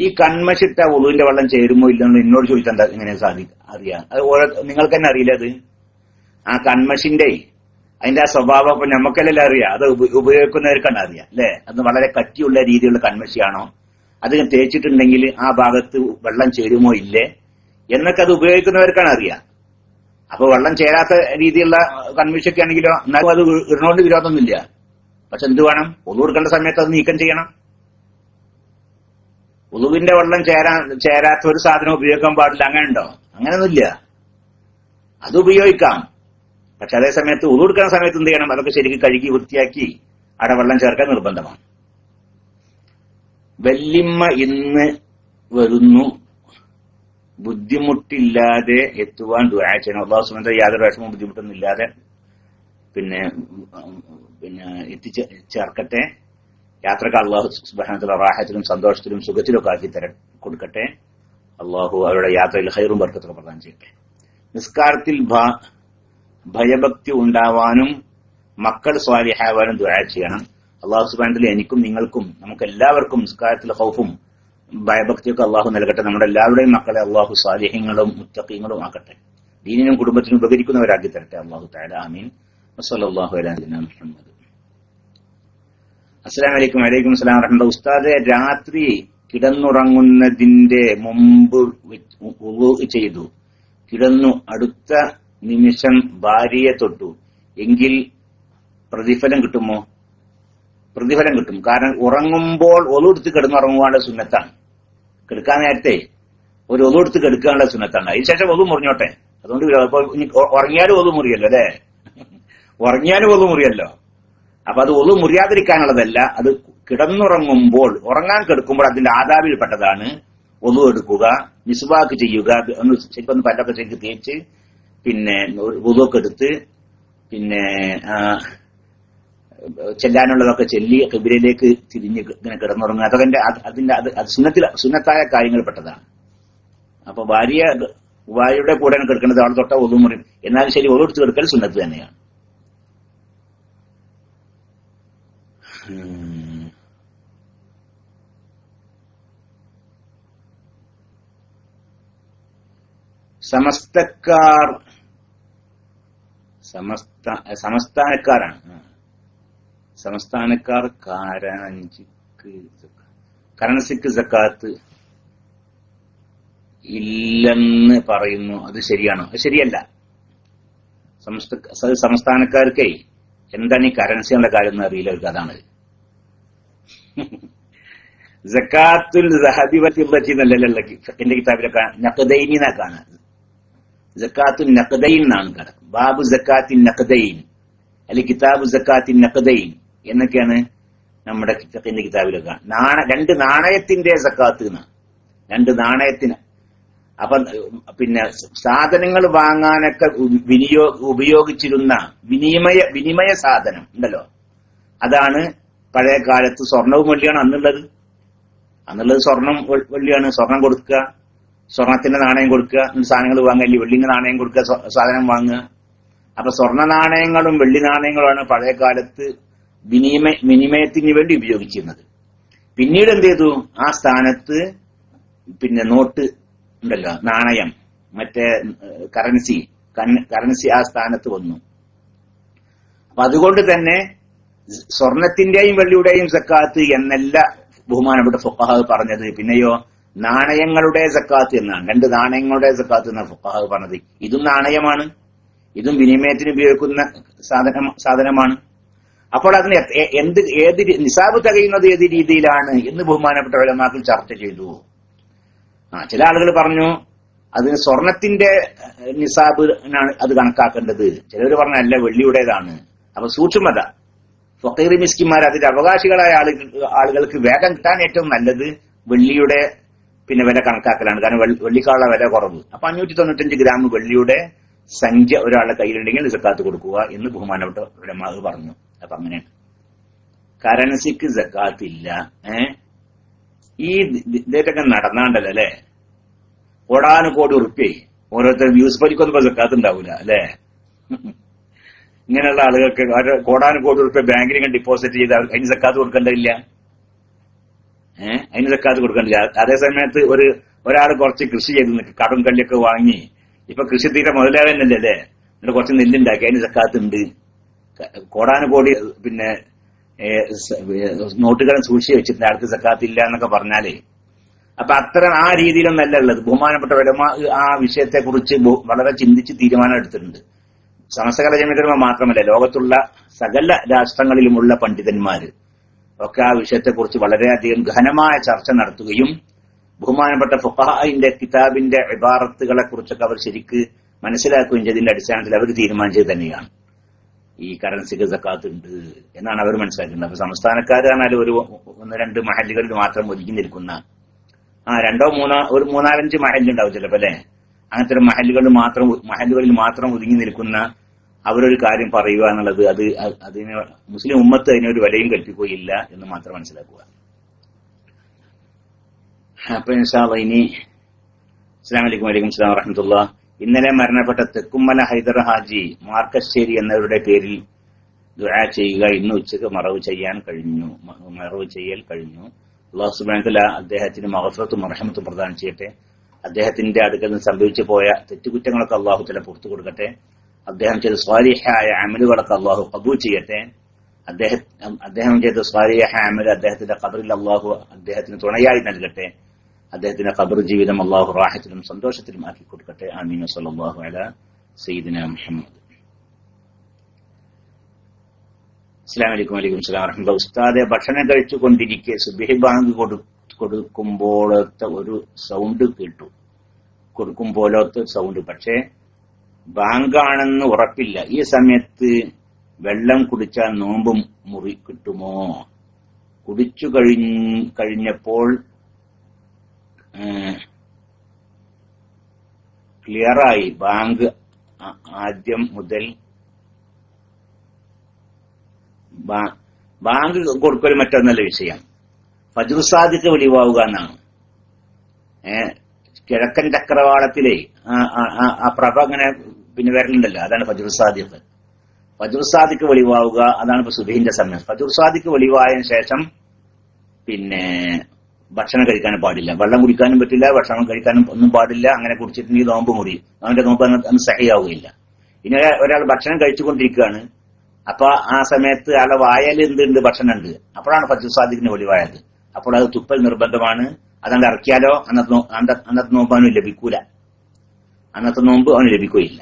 ഈ കൺമഷിട്ട ഉളുവിന്റെ വെള്ളം ചേരുമോ ഇല്ലെന്ന് എന്നോട് ചോദിച്ചാൽ എങ്ങനെ സാധിക്കും അറിയാം? അത് നിങ്ങൾക്ക് തന്നെ അറിയില്ല അത്? ആ കൺമഷിന്റെ അതിന്റെ ആ സ്വഭാവം ഇപ്പൊ നമുക്കല്ലേ അറിയാം. അത് ഉപ- ഉപയോഗിക്കുന്നവർക്കാണ് അറിയാം അല്ലെ? അത് വളരെ കട്ടിയുള്ള രീതിയിലുള്ള കൺമഷിയാണോ? അത് തേച്ചിട്ടുണ്ടെങ്കിൽ ആ ഭാഗത്ത് വെള്ളം ചേരുമോ ഇല്ലേ? എന്നൊക്കെ അത് ഉപയോഗിക്കുന്നവർക്കാണ് അറിയാം. അപ്പൊ വെള്ളം ചേരാത്ത രീതിയിലുള്ള കൺവീഷൊക്കെ ആണെങ്കിലോ എന്നാലും അത് ഇടണോണ്ട് വിരോധമൊന്നുമില്ല. പക്ഷെ എന്ത് വേണം? ഒതു കൊടുക്കേണ്ട സമയത്ത് അത് നീക്കം ചെയ്യണം. ഉളുവിന്റെ വെള്ളം ചേരാ ചേരാത്ത ഒരു സാധനം ഉപയോഗിക്കാൻ പാടില്ല. അങ്ങനെ ഉണ്ടോ? അങ്ങനെയൊന്നുമില്ല. അത് ഉപയോഗിക്കാം. പക്ഷെ അതേ സമയത്ത് ഉതുകൊടുക്കുന്ന സമയത്ത് എന്ത് ചെയ്യണം? അതൊക്കെ ശരിക്കും കഴുകി വൃത്തിയാക്കി അവിടെ വെള്ളം ചേർക്കാൻ നിർബന്ധമാണ്. വെല്ലിമ്മ ഇന്ന് വരുന്നു. ബുദ്ധിമുട്ടില്ലാതെ എത്തുവാൻ ദുആ ചെയ്യണം. അള്ളാഹു സുബന്ധ യാതൊരു വിഷമവും ബുദ്ധിമുട്ടൊന്നും ഇല്ലാതെ പിന്നെ പിന്നെ എത്തിച്ച് ചേർക്കട്ടെ. യാത്രയ്ക്ക് അള്ളാഹു സുബാനത്തിലെ റാഹത്തിലും സന്തോഷത്തിലും സുഖത്തിലും ഒക്കെ ആക്കി തര കൊടുക്കട്ടെ. അള്ളാഹു അവരുടെ യാത്രയിൽ ഹൈറും ബർക്കത്തൊക്കെ പ്രദാനം ചെയ്യട്ടെ. നിസ്കാരത്തിൽ ഭയഭക്തി ഉണ്ടാവാനും മക്കൾ സ്വാലിഹാവാനും ദുആ ചെയ്യണം. അള്ളാഹു സുബാനത്തിൽ എനിക്കും നിങ്ങൾക്കും നമുക്ക് എല്ലാവർക്കും നിസ്കാരത്തിൽ ഹൗഫും ഭയഭക്തിയൊക്കെ അള്ളാഹു നൽകട്ടെ. നമ്മുടെ എല്ലാവരുടെയും മക്കളെ അള്ളാഹു സാലിഹ്യങ്ങളും മുത്തഖീങ്ങളും ആക്കട്ടെ. ദീനിനും കുടുംബത്തിനും ഉപകരിക്കുന്നവരാക്കി തരട്ടെ അള്ളാഹു താല ആമീൻ. നബിയിനാ മുഹമ്മദ്. അസ്സലാമു അലൈക്കും. വലൈക്കും അസ്സലാം വരണ്ട ഉസ്താദെ രാത്രി കിടന്നുറങ്ങുന്നതിന്റെ മുമ്പ് ചെയ്തു. കിടന്നു അടുത്ത നിമിഷം ഭാര്യയെ തൊട്ടു. എങ്കിൽ പ്രതിഫലം കിട്ടുമോ? പ്രതിഫലം കിട്ടും. കാരണം ഉറങ്ങുമ്പോൾ ഒലുടുത്ത് കിടന്നുറങ്ങുവാനുള്ള സുന്നത്താണ്. കിടക്കാൻ നേരത്തെ ഒരു ഒതുകൊടുത്ത് കിടക്കാനുള്ള സുന്നത്താണ്. അതിനുശേഷം ഒതു മുറിഞ്ഞോട്ടെ. അതുകൊണ്ട് ഉറങ്ങിയാലും ഒതു മുറിയല്ലോ അല്ലേ? ഉറങ്ങിയാലും ഒതു മുറിയല്ലോ. അപ്പൊ അത് ഒതു മുറിയാതിരിക്കാനുള്ളതല്ല അത് കിടന്നുറങ്ങുമ്പോൾ ഉറങ്ങാൻ കിടക്കുമ്പോൾ അതിന്റെ ആദാബിൽപ്പെട്ടതാണ് ഒതു എടുക്കുക മിസ്വാക്ക് ചെയ്യുക ഒന്ന് ശരിക്കും ഒന്ന് പല്ലൊക്കെ ശരിക്ക് തേച്ച് പിന്നെ ഒതുക്കെടുത്ത് പിന്നെ ചെല്ലാനുള്ളതൊക്കെ ചെല്ലി കിബിരയിലേക്ക് തിരിഞ്ഞ് ഇങ്ങനെ കിടന്നുറങ്ങുക. അതൊക്കെ അതിന്റെ അത് അത് സുന്നത്തിൽ സുന്നത്തായ കാര്യങ്ങൾ പെട്ടതാണ്. അപ്പൊ ഭാര്യ ഭാര്യയുടെ കൂടെയാണ് കിടക്കുന്നത്. അവിടെ തൊട്ട ഒതു മുറി എന്നാലും ശരി ഒതെടുത്ത് കിടക്കൽ സുന്നത്ത് തന്നെയാണ്. സമസ്തക്കാർ സമസ്ത സമസ്ഥാനക്കാരാണ്. ആ. സംസ്ഥാനക്കാർ കാരാഞ്ചിക്ക് കറൻസിക്ക് സക്കാത്ത് ഇല്ലെന്ന് പറയുന്നു. അത് ശരിയാണോ? അത് ശരിയല്ല. സംസ്ഥ- സംസ്ഥാനക്കാർക്കേ എന്താണ് ഈ കറൻസി കാര്യം എന്ന് അറിയില്ല അവർക്ക്. അതാണ്. ജക്കാത്തുൽ എന്നല്ലല്ലോ എന്റെ കിതാബിലൊക്കെ നഖദൈനി എന്നാ കാണാൻ ജക്കാത്തുൽ നഖദൈൻ എന്നാണ് കാണാൻ ബാബു ജക്കാത്തിൻ നഖദൈൻ. അല്ലെങ്കിൽ കിതാബ് ജക്കാത്തിൻ നഖദൈൻ. എന്നൊക്കെയാണ് നമ്മുടെ എന്റെ കിതാബിലൊക്കെ. നാണ രണ്ട് നാണയത്തിന്റെ സക്കാത്ത് എന്നാണ് രണ്ട് നാണയത്തിന്. അപ്പൊ പിന്നെ സാധനങ്ങൾ വാങ്ങാനൊക്കെ വിനിയോ ഉപയോഗിച്ചിരുന്ന വിനിമയ വിനിമയ സാധനം ഉണ്ടല്ലോ. അതാണ് പഴയ കാലത്ത് സ്വർണവും വെള്ളിയാണ് അന്നുള്ളത്. അന്നുള്ളത് സ്വർണം വെള്ളിയാണ്. സ്വർണം കൊടുക്കുക. സ്വർണത്തിന്റെ നാണയം കൊടുക്കുക. സാധനങ്ങൾ വാങ്ങുക. വെള്ളിന്റെ നാണയം കൊടുക്കുക. സാധനം വാങ്ങുക. അപ്പൊ സ്വർണ നാണയങ്ങളും വെള്ളി നാണയങ്ങളുമാണ് പഴയ കാലത്ത് വിനിമയ വിനിമയത്തിന് വേണ്ടി ഉപയോഗിച്ചിരുന്നത്. പിന്നീട് എന്ത് ചെയ്തു? ആ സ്ഥാനത്ത് പിന്നെ നോട്ട് ഉണ്ടല്ലോ നാണയം മറ്റേ കറൻസി കറൻസി ആ സ്ഥാനത്ത് വന്നു. അപ്പൊ അതുകൊണ്ട് തന്നെ സ്വർണത്തിന്റെയും വെള്ളിയുടെയും സക്കാത്ത് എന്നല്ല ബഹുമാനപ്പെട്ട ഫുഖാഹ് പറഞ്ഞത്. പിന്നെയോ നാണയങ്ങളുടെ സക്കാത്ത് എന്നാണ്. രണ്ട് നാണയങ്ങളുടെ സക്കാത്ത് എന്നാണ് ഫുഖാഹ് പറഞ്ഞത്. ഇതും നാണയമാണ്. ഇതും വിനിമയത്തിന് ഉപയോഗിക്കുന്ന സാധനം സാധനമാണ്. അപ്പോൾ അതിന് എന്ത് ഏത് നിസാബ് തകയുന്നത് ഏത് രീതിയിലാണ് എന്ന് ബഹുമാനപ്പെട്ട ഉലമാക്കൾ ചർച്ച ചെയ്തു. ആ ചില ആളുകൾ പറഞ്ഞു അതിന് സ്വർണത്തിന്റെ ആണ് അത് കണക്കാക്കേണ്ടത്. ചിലർ പറഞ്ഞ അല്ല വെള്ളിയുടേതാണ്. അപ്പൊ സൂക്ഷ്മത. ഫക്കീർ മിസ്കിമാർ അതിന്റെ അവകാശികളായ ആളുകൾ ആളുകൾക്ക് വേഗം കിട്ടാൻ ഏറ്റവും നല്ലത് വെള്ളിയുടെ പിന്നെ വില കണക്കാക്കലാണ്. കാരണം വെള്ളി- വെള്ളിക്കാളുള്ള വില കുറവ്. അപ്പൊ അഞ്ഞൂറ്റി തൊണ്ണൂറ്റഞ്ച് ഗ്രാം വെള്ളിയുടെ സംഖ്യ ഒരാളുടെ കയ്യിലുണ്ടെങ്കിൽ സക്കാത്ത് കൊടുക്കുക എന്ന് ബഹുമാനപ്പെട്ട പറഞ്ഞു. അപ്പൊ അങ്ങനെയാണ്. കറൻസിക്ക് സക്കാത്ത് ഇല്ല ഏ? ഈ ഇതൊക്കെ നടന്നാണ്ടല്ലോ അല്ലെ? കൊടാന് കോടി ഉറുപ്പ്യ. ഓരോരുത്തർ വ്യൂസ് പരിക്കൊന്നും ജക്കാത്ത് ഉണ്ടാവൂല അല്ലെ? ഇങ്ങനെയുള്ള ആളുകൾക്ക് കോടാന് കോടി ഉറുപ്പ്യ ബാങ്കിൽ ഡിപ്പോസിറ്റ് ചെയ്ത് അതിന് ജക്കാത്ത് കൊടുക്കേണ്ടതില്ല. ഏഹ് അതിന് ജക്കാത്ത് കൊടുക്കണ്ടില്ല അതേ സമയത്ത് ഒരു ഒരാൾ കുറച്ച് കൃഷി ചെയ്ത് നിൽക്കും കടും കള്ളിയൊക്കെ വാങ്ങി. ഇപ്പൊ കൃഷി തീരെ മുതലാകുന്നില്ല അല്ലേ? എന്നിട്ട് കുറച്ച് നെല്ലുണ്ടാക്കി അതിന് ജക്കാത്ത് ഉണ്ട്. കോടാനുകോടി പിന്നെ നോട്ടുകളും സൂക്ഷിച്ച് വെച്ചിട്ടുണ്ട് അടുത്ത് സക്കാത്ത് ഇല്ല എന്നൊക്കെ പറഞ്ഞാലേ അപ്പൊ അത്ര ആ രീതിയിലൊന്നല്ല ഉള്ളത്. ബഹുമാനപ്പെട്ട ഉലമ ആ വിഷയത്തെ കുറിച്ച് വളരെ ചിന്തിച്ച് തീരുമാനം എടുത്തിട്ടുണ്ട്. സമസ്തകല ജനകരമ മാത്രമല്ല ലോകത്തുള്ള സകല രാഷ്ട്രങ്ങളിലുമുള്ള പണ്ഡിതന്മാര് ഒക്കെ ആ വിഷയത്തെക്കുറിച്ച് വളരെയധികം ഘനമായ ചർച്ച നടത്തുകയും ബഹുമാനപ്പെട്ട ഫുഹാഹിന്റെ കിതാബിന്റെ ഇബാറത്തുകളെ കുറിച്ചൊക്കെ അവർ ശരിക്ക് മനസ്സിലാക്കുകയും ചെയ്തതിന്റെ അടിസ്ഥാനത്തിൽ അവർ തീരുമാനിച്ചത് തന്നെയാണ്. ഈ കറൻസിക്ക് സക്കാത്ത് ഉണ്ട് എന്നാണ് അവർ മനസ്സിലാക്കുന്നത്. അപ്പൊ സംസ്ഥാനക്കാരാണാലും ഒരു ഒന്ന് രണ്ട് മഹല്ലുകളിൽ മാത്രം ഒതുങ്ങി നിൽക്കുന്ന ആ രണ്ടോ മൂന്നോ ഒരു മൂന്നാലഞ്ച് മഹല്ലുണ്ടാവും ചിലപ്പോ അല്ലെ? അങ്ങനത്തെ ഒരു മഹല്ലുകളിൽ മാത്രം മഹല്ലുകളിൽ മാത്രം ഒതുങ്ങി നിൽക്കുന്ന അവരൊരു കാര്യം പറയുക എന്നുള്ളത് അത് അതിന് മുസ്ലിം ഉമ്മത്ത് അതിനൊരു വിലയും കൽപ്പിക്കുകയില്ല എന്ന് മാത്രം മനസ്സിലാക്കുക. അപ്പൊ ഇനി അസ്സാം വലൈക്കും വലൈക്കും സ്ലാം വറഹമത്തുള്ള ഇന്നലെ മരണപ്പെട്ട തെക്കുമ്മല ഹൈദർ ഹാജി മാർക്കശ്ശേരി എന്നവരുടെ പേരിൽ ദുആ ചെയ്യുക ഇന്ന് ഉച്ചയ്ക്ക് മറവ് ചെയ്യാൻ കഴിഞ്ഞു. മറവ് ചെയ്യൽ കഴിഞ്ഞു. അള്ളാഹു സുബാനത്തല അദ്ദേഹത്തിന് മഹഫത്തും മറഹമത്തും പ്രദാനം ചെയ്യട്ടെ. അദ്ദേഹത്തിന്റെ അടുക്കൽ നിന്ന് സംഭവിച്ചു പോയ തെറ്റുകുറ്റങ്ങളൊക്കെ അള്ളാഹു തല പുറത്തു കൊടുക്കട്ടെ. അദ്ദേഹം ചെയ്ത സ്വാലിഹായ അമലുകളൊക്കെ അള്ളാഹു കബൂ ചെയ്യട്ടെ. അദ്ദേഹം അദ്ദേഹം ചെയ്ത സ്വാലിഹായ അമൽ അദ്ദേഹത്തിന്റെ കബറിൽ അള്ളാഹു അദ്ദേഹത്തിന് തുണയായി നൽകട്ടെ. അദ്ദേഹത്തിന്റെ ഖബർ ജീവിതം അള്ളാഹു റാഹത്തിലും സന്തോഷത്തിലും ആക്കി കൊടുക്കട്ടെ. ആമീൻ. സല്ലാഹു അല സയ്യിദിന മുഹമ്മദ്. അസ്സാം വലൈക്കും വലൈക്കും സ്ലാം വറഹമുല്ല ഉസ്താദെ ഭക്ഷണം കഴിച്ചു കൊണ്ടിരിക്കെ സുബിഹി ബാങ്ക് കൊടു കൊടുക്കുമ്പോഴത്തെ ഒരു സൗണ്ട് കേട്ടു. കൊടുക്കും പോലത്തെ സൗണ്ട്. പക്ഷേ ബാങ്കാണെന്ന് ഉറപ്പില്ല. ഈ സമയത്ത് വെള്ളം കുടിച്ചാൽ നോമ്പും മുറി കിട്ടുമോ? കുടിച്ചു കഴിഞ്ഞ കഴിഞ്ഞപ്പോൾ ക്ലിയറായി. ബാങ്ക് ആദ്യം മുതൽ ബാങ്ക് കൊടുക്കൽ മറ്റൊന്നല്ല വിഷയം. ഫജുസാദിക്ക് വെളിവാവുക എന്നാണ്. കിഴക്കൻ ചക്രവാളത്തിലെ ആ പ്രഭ അങ്ങനെ പിന്നെ വരലുണ്ടല്ലോ. അതാണ് ഫജുസാദിക്ക് ഫജുസാദിക്ക് വെളിവാവുക. അതാണ് ഇപ്പൊ സുബീന്റെ സമയം. ഫജുസാദിക്ക് വെളിവായതിനു ശേഷം പിന്നെ ഭക്ഷണം കഴിക്കാനും പാടില്ല. വെള്ളം കുടിക്കാനും പറ്റില്ല ഭക്ഷണം കഴിക്കാനും ഒന്നും പാടില്ല അങ്ങനെ കുടിച്ചിട്ടുണ്ടെങ്കിൽ നോമ്പ് മുറി അവന്റെ നോമ്പ് അന്ന് സഹിയാവുകയില്ല. ഇനി ഒരാൾ ഭക്ഷണം കഴിച്ചുകൊണ്ടിരിക്കുകയാണ്. അപ്പൊ ആ സമയത്ത് ആളെ വായൽ എന്തുണ്ട് ഭക്ഷണം ഉണ്ട് അപ്പോഴാണ് ഫജുസാദിക്കിന് ഒഴിവായത് അപ്പോൾ അത് തുപ്പൽ നിർബന്ധമാണ്. അതങ്ങ് ഇറക്കിയാലോ? അന്നത്തെ അന്നത്തെ നോമ്പ് അവന് ലഭിക്കൂല. അന്നത്തെ നോമ്പ് അവന് ലഭിക്കുകയില്ല.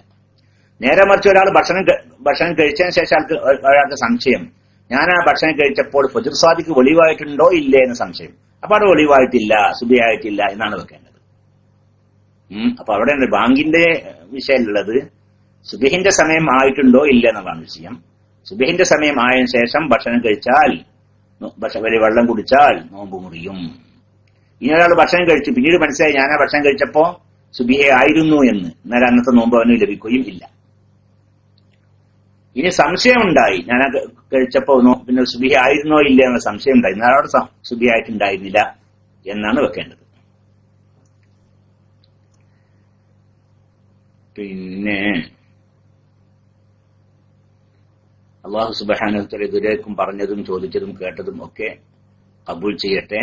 നേരെ മറിച്ച് ഒരാൾ ഭക്ഷണം ഭക്ഷണം കഴിച്ചതിന് ശേഷം ആൾക്ക് ഒരാൾക്ക് സംശയം. ഞാൻ ആ ഭക്ഷണം കഴിച്ചപ്പോൾ ഫജുർ സാദിക്ക് ഒളിവായിട്ടുണ്ടോ ഇല്ലേ എന്ന് സംശയം. അപ്പൊ അവിടെ ഒളിവായിട്ടില്ല സുബിയായിട്ടില്ല എന്നാണ് വെക്കേണ്ടത്. അപ്പൊ അവിടെ ബാങ്കിന്റെ വിഷയമുള്ളത്. സുബിഹിന്റെ സമയം ആയിട്ടുണ്ടോ ഇല്ല എന്നുള്ളതാണ് വിഷയം. സുബിഹിന്റെ സമയം ആയതിനു ശേഷം ഭക്ഷണം കഴിച്ചാൽ വലിയ വെള്ളം കുടിച്ചാൽ നോമ്പ് മുറിയും. ഇനി ഒരാൾ ഭക്ഷണം കഴിച്ചു. പിന്നീട് മനസ്സിലായി ഞാൻ ആ ഭക്ഷണം കഴിച്ചപ്പോ സുബിഹെ ആയിരുന്നു എന്ന്. എന്നാൽ അന്നത്തെ നോമ്പ് അവന് ലഭിക്കുകയും ഇല്ല. ഇനി സംശയം ഉണ്ടായി ഞാൻ കഴിച്ചപ്പോ പിന്നെ സുബിഹ ആയിരുന്നോ ഇല്ല എന്ന സംശയം ഉണ്ടായി എന്നാൽ അവിടെ സുബിഹ ആയിട്ടുണ്ടായിരുന്നില്ല എന്നാണ് വെക്കേണ്ടത്. പിന്നെ അള്ളാഹു സുബാനുത്തര ഇതുവരേക്കും പറഞ്ഞതും ചോദിച്ചതും കേട്ടതും ഒക്കെ കബൂൾ ചെയ്യട്ടെ.